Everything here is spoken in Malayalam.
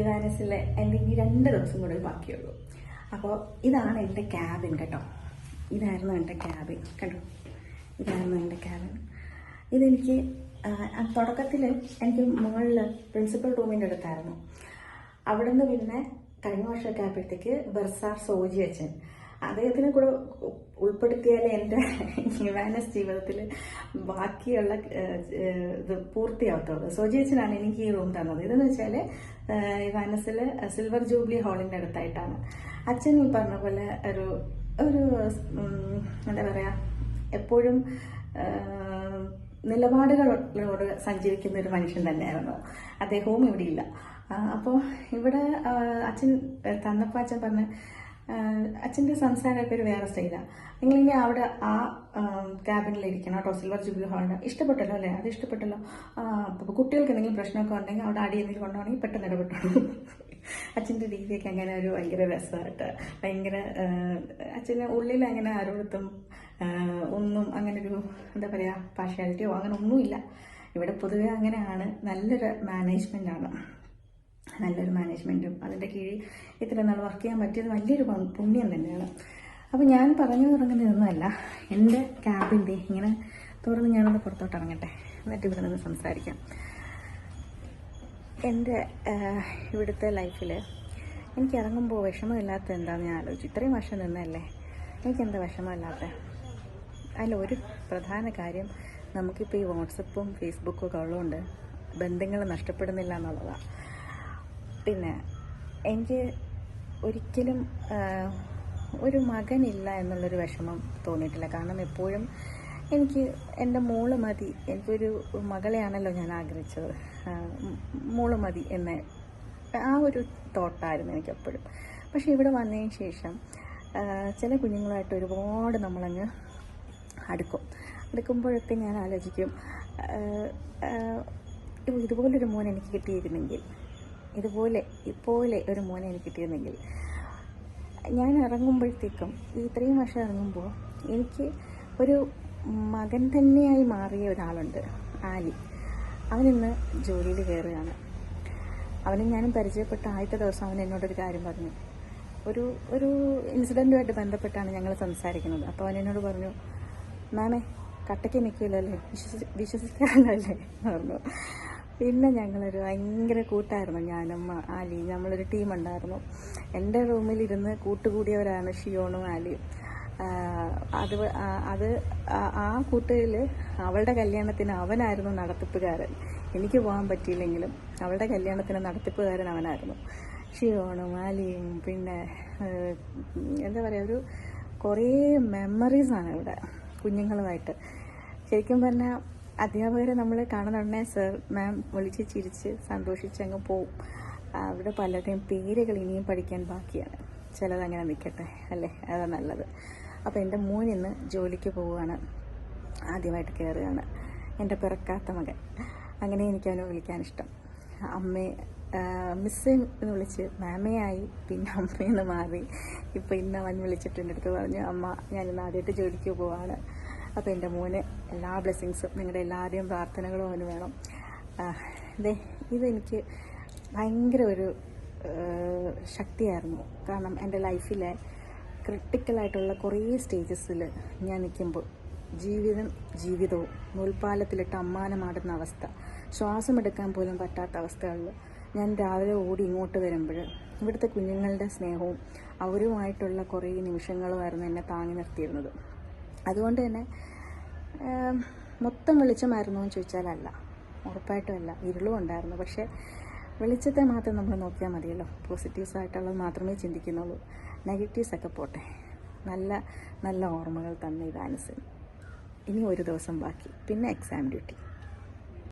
ഇവാനസിലെ അല്ലെങ്കിൽ രണ്ട് ദിവസം കൂടെ ബാക്കിയുള്ളൂ. അപ്പോൾ ഇതാണ് എന്റെ ക്യാബിൻ കേട്ടോ. ഇതായിരുന്നു എന്റെ ക്യാബിൻ കണ്ടോ? ഇതായിരുന്നു എന്റെ ക്യാബിൻ ഇതെനിക്ക് തുടക്കത്തിൽ എനിക്ക് മുകളിൽ പ്രിൻസിപ്പൽ റൂമിന്റെ അടുത്തായിരുന്നു. അവിടെ നിന്ന് പിന്നെ കഴിഞ്ഞ വർഷമൊക്കെ ആയപ്പോഴത്തേക്ക് ബർസാർ സോജി അച്ഛൻ. അദ്ദേഹത്തിനെ കൂടെ ഉൾപ്പെടുത്തിയാലേ എന്റെ ഇവാനസ് ജീവിതത്തിൽ ബാക്കിയുള്ള ഇത് പൂർത്തിയാവത്തുള്ളൂ. സോജിയച്ചനാണ് എനിക്ക് ഈ റൂം തന്നത്. ഇതെന്ന് വെച്ചാൽ ഇവാനസിൽ സിൽവർ ജൂബിലി ഹാളിന്റെ അടുത്തായിട്ടാണ്. അച്ഛൻ ഈ പറഞ്ഞ പോലെ ഒരു ഒരു എന്താ പറയുക എപ്പോഴും നിലപാടുകളോട് സഞ്ചരിക്കുന്ന ഒരു മനുഷ്യൻ തന്നെയായിരുന്നു. അദ്ദേഹവും ഇവിടെയില്ല. അപ്പോൾ ഇവിടെ അച്ഛൻ തന്നപ്പോൾ അച്ഛൻ പറഞ്ഞ അച്ഛന്റെ സംസാരമൊക്കെ ഒരു വേറെ സ്റ്റൈലാണ് നിങ്ങളിനി അവിടെ ആ ക്യാബിനിലിരിക്കണം കേട്ടോ സിൽവർ ജൂബിലി ഹാളിന്റെ ഇഷ്ടപ്പെട്ടല്ലോ അല്ലേ? അത് ഇഷ്ടപ്പെട്ടല്ലോ. അപ്പോൾ കുട്ടികൾക്ക് എന്തെങ്കിലും പ്രശ്നമൊക്കെ ഉണ്ടെങ്കിൽ അവിടെ അടി എന്തെങ്കിലും കൊണ്ടുപോകണമെങ്കിൽ പെട്ടെന്ന് ഇടപെട്ടോളൂ. അച്ഛന്റെ രീതിയൊക്കെ അങ്ങനെ ഒരു ഭയങ്കര രസമായിട്ട്. ഭയങ്കര അച്ഛന് ഉള്ളിൽ അങ്ങനെ ആരോടത്തും ഒന്നും അങ്ങനെ ഒരു എന്താ പറയുക പാർഷ്യാലിറ്റിയോ അങ്ങനെ ഒന്നുമില്ല. ഇവിടെ പൊതുവെ അങ്ങനെയാണ്. നല്ലൊരു മാനേജ്മെന്റാണ് നല്ലൊരു മാനേജ്മെന്റും അതിന്റെ കീഴിൽ ഇത്ര നാൾ വർക്ക് ചെയ്യാൻ പറ്റിയത് വലിയൊരു പുണ്യം തന്നെയാണ്. അപ്പോൾ ഞാൻ പറഞ്ഞു തുടങ്ങുന്നതൊന്നുമല്ല എന്റെ ക്യാബിന്റെ ഇങ്ങനെ തുറന്ന് ഞാനൊന്ന് പുറത്തോട്ട് ഇറങ്ങട്ടെ. എന്നിട്ട് ഇവിടെ നിന്ന് സംസാരിക്കാം. എന്റെ ഇവിടുത്തെ ലൈഫിൽ എനിക്ക് ഇറങ്ങുമ്പോൾ വിഷമമില്ലാത്ത എന്താണെന്ന് ഞാൻ ആലോചിച്ചു. ഇത്രയും വർഷം നിന്നല്ലേ എനിക്കെന്താ വിഷമമില്ലാത്ത? അതിലൊരു പ്രധാന കാര്യം നമുക്കിപ്പോൾ ഈ വാട്സപ്പും ഫേസ്ബുക്കും ഒക്കെ ഉള്ളതുകൊണ്ട് ബന്ധങ്ങൾ നഷ്ടപ്പെടുന്നില്ല എന്നുള്ളതാണ് പിന്നെ എനിക്ക് ഒരിക്കലും ഒരു മകനില്ല എന്നുള്ളൊരു വിഷമം തോന്നിയിട്ടില്ല. കാരണം എപ്പോഴും എനിക്ക് എന്റെ മോൾ മതി. എനിക്കൊരു മകളെയാണല്ലോ ഞാൻ ആഗ്രഹിച്ചത്. മോൾ മതി എന്ന ആ ഒരു തോട്ടായിരുന്നു എനിക്കെപ്പോഴും. പക്ഷേ ഇവിടെ വന്നതിന് ശേഷം ചില കുഞ്ഞുങ്ങളുമായിട്ട് ഒരുപാട് നമ്മളങ്ങ് അടുക്കും. അടുക്കുമ്പോഴൊക്കെ ഞാൻ ആലോചിക്കും ഇതുപോലൊരു മോൻ എനിക്ക് കിട്ടിയിരുന്നെങ്കിൽ ഇതുപോലെ ഇപ്പോലെ ഒരു മോനെ എനിക്ക് കിട്ടിയിരുന്നെങ്കിൽ. ഞാൻ ഇറങ്ങുമ്പോഴത്തേക്കും ഈ ഇത്രയും വർഷം ഇറങ്ങുമ്പോൾ എനിക്ക് ഒരു മകൻ തന്നെയായി മാറിയ ഒരാളുണ്ട് ആലി. അവനിന്ന് ജോലിയിൽ കയറുകയാണ്. അവനെ ഞാനും പരിചയപ്പെട്ട ആദ്യത്തെ ദിവസം അവൻ എന്നോടൊരു കാര്യം പറഞ്ഞു. ഒരു ഒരു ഇൻസിഡന്റുമായിട്ട് ബന്ധപ്പെട്ടാണ് ഞങ്ങൾ സംസാരിക്കുന്നത്. അപ്പോൾ അവൻ എന്നോട് പറഞ്ഞു മാമേ കട്ടയ്ക്ക് നിൽക്കില്ലല്ലേ? വിശ്വസി വിശ്വസിക്കാറില്ലല്ലേ? പറഞ്ഞു. പിന്നെ ഞങ്ങളൊരു ഭയങ്കര കൂട്ടായിരുന്നു ഞാനും ആലി. നമ്മളൊരു ടീം ഉണ്ടായിരുന്നു എന്റെ റൂമിലിരുന്ന് കൂട്ടുകൂടിയവരാണ് ഷിയോണും ആലിയും. അത് അത് ആ- ആ കൂട്ടുകളിൽ അവളുടെ കല്യാണത്തിന് അവനായിരുന്നു നടത്തിപ്പുകാരൻ. എനിക്ക് പോകാൻ പറ്റിയില്ലെങ്കിലും അവളുടെ കല്യാണത്തിന് നടത്തിപ്പുകാരൻ അവനായിരുന്നു. ഷിയോണും ആലിയും പിന്നെ എന്താ പറയുക ഒരു കുറേ മെമ്മറീസാണ് ഇവിടെ കുഞ്ഞുങ്ങളുമായിട്ട്. ശരിക്കും പറഞ്ഞാൽ അധ്യാപകരെ നമ്മൾ കാണുന്ന ഉടനെ സർ മാം വിളിച്ച് ചിരിച്ച് സന്തോഷിച്ചങ്ങ് പോവും. അവിടെ പലരുടെയും പേരുകൾ ഇനിയും പഠിക്കാൻ ബാക്കിയാണ്. ചിലതങ്ങനെ നിൽക്കട്ടെ അല്ലേ? അതാ നല്ലത്. അപ്പോൾ എന്റെ മോൻ ഇന്ന് ജോലിക്ക് പോവുകയാണ്. ആദ്യമായിട്ട് കയറുകയാണ് എന്റെ പിറക്കാത്ത മകൻ. അങ്ങനെ എനിക്ക് അവനെ വിളിക്കാൻ ഇഷ്ടം. അമ്മേ മിസ്സേ എന്ന് വിളിച്ച് മാമയായി പിന്നെ അമ്മയെന്ന് മാറി. ഇപ്പോൾ ഇന്ന് അവൻ വിളിച്ചിട്ട് എന്റെ അടുത്ത് പറഞ്ഞു അമ്മ ഞാനിന്ന് ആദ്യമായിട്ട് ജോലിക്ക് പോവാണ്. അപ്പോൾ എന്റെ മോന് എല്ലാ ബ്ലെസ്സിങ്സും നിങ്ങളുടെ എല്ലാവരുടെയും പ്രാർത്ഥനകളും അവന് വേണം. അതെ ഇതെനിക്ക് ഭയങ്കര ഒരു ശക്തിയായിരുന്നു. കാരണം എന്റെ ലൈഫിലെ ക്രിട്ടിക്കലായിട്ടുള്ള കുറേ സ്റ്റേജസിൽ ഞാൻ നിൽക്കുമ്പോൾ ജീവിതം ജീവിതവും നൂൽപ്പാലത്തിലിട്ട് അമ്മാനമാടുന്ന അവസ്ഥ ശ്വാസമെടുക്കാൻ പോലും പറ്റാത്ത അവസ്ഥകളിൽ ഞാൻ രാവിലെ ഓടി ഇങ്ങോട്ട് വരുമ്പോൾ ഇവിടുത്തെ കുഞ്ഞുങ്ങളുടെ സ്നേഹവും അവരുമായിട്ടുള്ള കുറേ നിമിഷങ്ങളുമായിരുന്നു എന്നെ താങ്ങി നിർത്തിയിരുന്നത്. അതുകൊണ്ട് തന്നെ മൊത്തം വെളിച്ചമായിരുന്നു എന്ന് ചോദിച്ചാലല്ല. ഉറപ്പായിട്ടും അല്ല. ഇരുളും ഉണ്ടായിരുന്നു. പക്ഷേ വെളിച്ചത്തെ മാത്രം നമ്മൾ നോക്കിയാൽ മതിയല്ലോ. പോസിറ്റീവ്സ് ആയിട്ടുള്ളത് മാത്രമേ ചിന്തിക്കുന്നുള്ളൂ. നെഗറ്റീവ്സ് ഒക്കെ പോട്ടെ. നല്ല നല്ല ഓർമ്മകൾ തന്നെ ഇതാനുസരിച്ച് ഇനി ഒരു ദിവസം ബാക്കി. പിന്നെ എക്സാം ഡ്യൂട്ടി